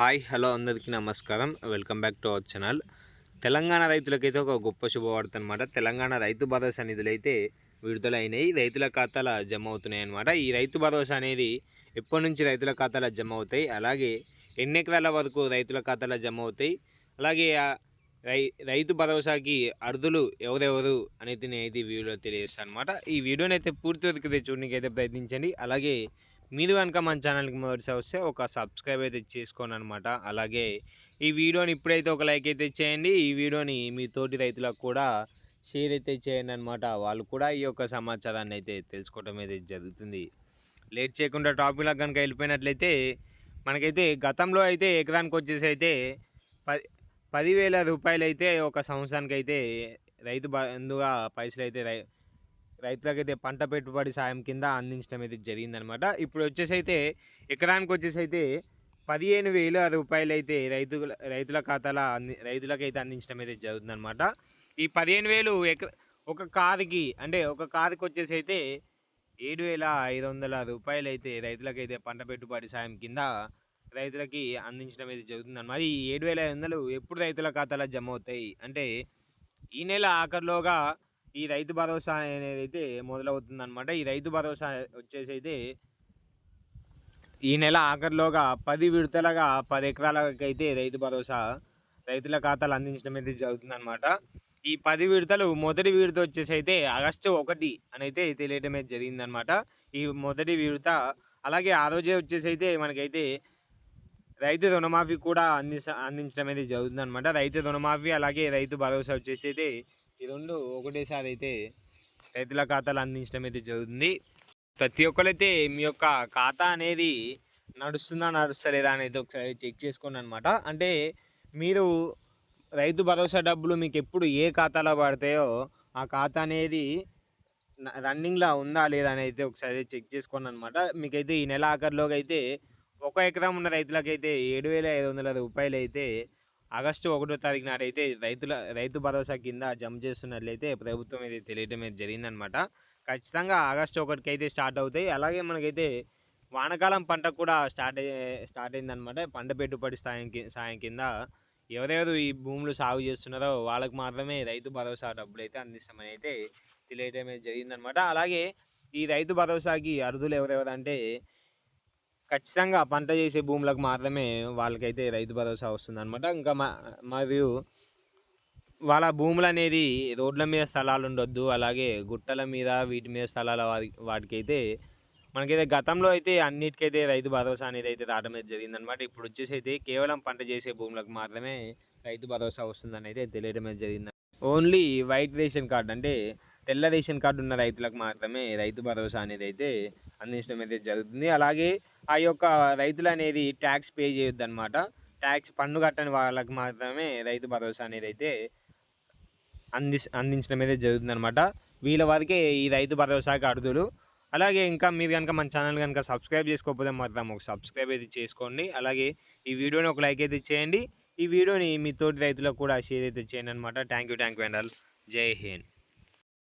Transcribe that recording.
Hi hello అందరికీ నమస్కారం. Welcome back to our channel. Telangana రైతులకైతే ఒక గొప్ప శుభవార్త అనమాట తెలంగాణ రైతు భరోసా నిధులు అయితే విడుదలైనాయి. రైతుల ఖాతాల జమ అవుతున్నాయి అనమాట ఈ రైతు భరోసా అనేది ఎప్పటి నుంచి రైతుల ఖాతాల జమ అవుతాయి అలాగే ఎన్ని ఎకరాల వరకు రైతుల ఖాతాల జమ అవుతాయి అలాగే రై రైతు భరోసాకి అర్ధులు ఎవరెవరు అనేది నేను అయితే వీడియోలో తెలియజేస్తాను అనమాట ఈ వీడియోని అయితే పూర్తి వరకు చూడడానికి అయితే ప్రయత్నించండి. అలాగే మీరు కనుక మన ఛానల్కి మొదటిసారి వస్తే ఒక సబ్స్క్రైబ్ అయితే చేసుకోండి అనమాట అలాగే ఈ వీడియోని ఇప్పుడైతే ఒక లైక్ అయితే చేయండి. ఈ వీడియోని మీ తోటి రైతులకు కూడా షేర్ అయితే చేయండి అనమాట వాళ్ళు కూడా ఈ యొక్క సమాచారాన్ని అయితే తెలుసుకోవడం అయితే జరుగుతుంది. లేట్ చేయకుండా టాపిక్లకు కనుక వెళ్ళిపోయినట్లయితే మనకైతే గతంలో అయితే ఎకరానికి వచ్చేసి అయితే పది పదివేల రూపాయలు అయితే ఒక సంవత్సరానికి అయితే రైతు బంధుగా పైసలు అయితే రై రైతులకైతే పంట పెట్టుబడి సాయం కింద అందించడం అయితే జరిగిందనమాట ఇప్పుడు వచ్చేసి అయితే ఎకరానికి వచ్చేసి అయితే పదిహేను వేల రూపాయలు అయితే రైతు రైతుల ఖాతాలో అంది రైతులకైతే అందించడం అయితే జరుగుతుందనమాట ఈ పదిహేను వేలు ఎక ఒక కారుకి అంటే ఒక కారుకి వచ్చేసి అయితే ఏడు వేల ఐదు వందల రూపాయలు అయితే రైతులకైతే పంట పెట్టుబడి సాయం కింద రైతులకి అందించడం అయితే జరుగుతుందన్నమాట. ఈ ఏడు వేల ఐదు వందలు ఎప్పుడు రైతుల ఖాతాలో జమ అవుతాయి? అంటే ఈ నెల ఆఖరిలోగా ఈ రైతు భరోసా అనేది అయితే మొదలవుతుంది అనమాట ఈ రైతు భరోసా వచ్చేసి అయితే ఈ నెల ఆఖరిలోగా పది విడతలుగా పది ఎకరాలకైతే రైతు భరోసా రైతుల ఖాతాలు అందించడం అయితే జరుగుతుంది అనమాట ఈ పది విడతలు మొదటి విడత వచ్చేసి అయితే ఆగస్టు ఒకటి అని అయితే తెలియడం అయితే జరిగిందనమాట ఈ మొదటి విడత అలాగే ఆ రోజే వచ్చేసి అయితే మనకైతే రైతు రుణమాఫీ కూడా అందించ అందించడం అయితే జరుగుతుంది అనమాట రైతు రుణమాఫీ అలాగే రైతు భరోసా వచ్చేసి అయితే ఈ రెండు ఒకటేసారి అయితే రైతుల ఖాతాలు అందించడం అయితే జరుగుతుంది. ప్రతి ఒక్కరైతే మీ యొక్క ఖాతా అనేది నడుస్తుందా నడుస్తలేదా అనేది ఒకసారి చెక్ చేసుకోండి అనమాట అంటే మీరు రైతు భరోసా డబ్బులు మీకు ఎప్పుడు ఏ ఖాతాలో పడతాయో ఆ ఖాతా అనేది రన్నింగ్లో ఉందా లేదా అని అయితే ఒకసారి చెక్ చేసుకోండి అనమాట మీకైతే ఈ నెల ఆఖరిలోకి అయితే ఒక ఎకరం ఉన్న రైతులకైతే ఏడు వేల ఐదు వందల రూపాయలు అయితే ఆగస్టు ఒకటో తారీఖు నాటైతే రైతుల రైతు భరోసా కింద జమ చేస్తున్నట్లయితే ప్రభుత్వం ఇది తెలియటం అయితే జరిగిందనమాట ఖచ్చితంగా ఆగస్టు ఒకటికి అయితే స్టార్ట్ అవుతాయి. అలాగే మనకైతే వానకాలం పంట కూడా స్టార్ట్ స్టార్ట్ అయిందనమాట పంట పెట్టుబడి సాయం సాయం కింద ఎవరెవరు ఈ భూములు సాగు చేస్తున్నారో వాళ్ళకి మాత్రమే రైతు భరోసా డబ్బులు అయితే అందిస్తామని అయితే తెలియటం అయితే జరిగిందనమాట అలాగే ఈ రైతు భరోసాకి అర్హులు ఎవరెవరు అంటే ఖచ్చితంగా పంట చేసే భూములకు మాత్రమే వాళ్ళకైతే రైతు భరోసా వస్తుంది అనమాట ఇంకా మరియు వాళ్ళ భూములు అనేది రోడ్ల మీద స్థలాలు ఉండొద్దు అలాగే గుట్టల మీద వీటి మీద స్థలాల వాటికి అయితే మనకైతే గతంలో అయితే అన్నిటికైతే రైతు భరోసా అనేది అయితే రావడం అయితే జరిగిందనమాట ఇప్పుడు వచ్చేసి అయితే కేవలం పంట చేసే భూములకు మాత్రమే రైతు భరోసా వస్తుందని అయితే తెలియడం అయితే జరిగింది ఓన్లీ వైట్ రేషన్ కార్డు అంటే తెల్ల రేషన్ కార్డు ఉన్న రైతులకు మాత్రమే రైతు భరోసా అనేది అయితే అందించడం అయితే జరుగుతుంది. అలాగే ఆ యొక్క రైతులు అనేది ట్యాక్స్ పే చేయొద్దు అనమాట ట్యాక్స్ పన్ను కట్టని వాళ్ళకి మాత్రమే రైతు భరోసా అనేది అయితే అంది అందించడం అయితే జరుగుతుంది అనమాట వీళ్ళ వరకే ఈ రైతు భరోసాకి అర్థులు అలాగే ఇంకా మీరు కనుక మన ఛానల్ కనుక సబ్స్క్రైబ్ చేసుకోకపోతే మాత్రం ఒక సబ్స్క్రైబ్ అయితే చేసుకోండి. అలాగే ఈ వీడియోని ఒక లైక్ అయితే చేయండి. ఈ వీడియోని మీ తోటి రైతులకు కూడా షేర్ అయితే చేయండి అనమాట thank you thank you and all. జై హింద్.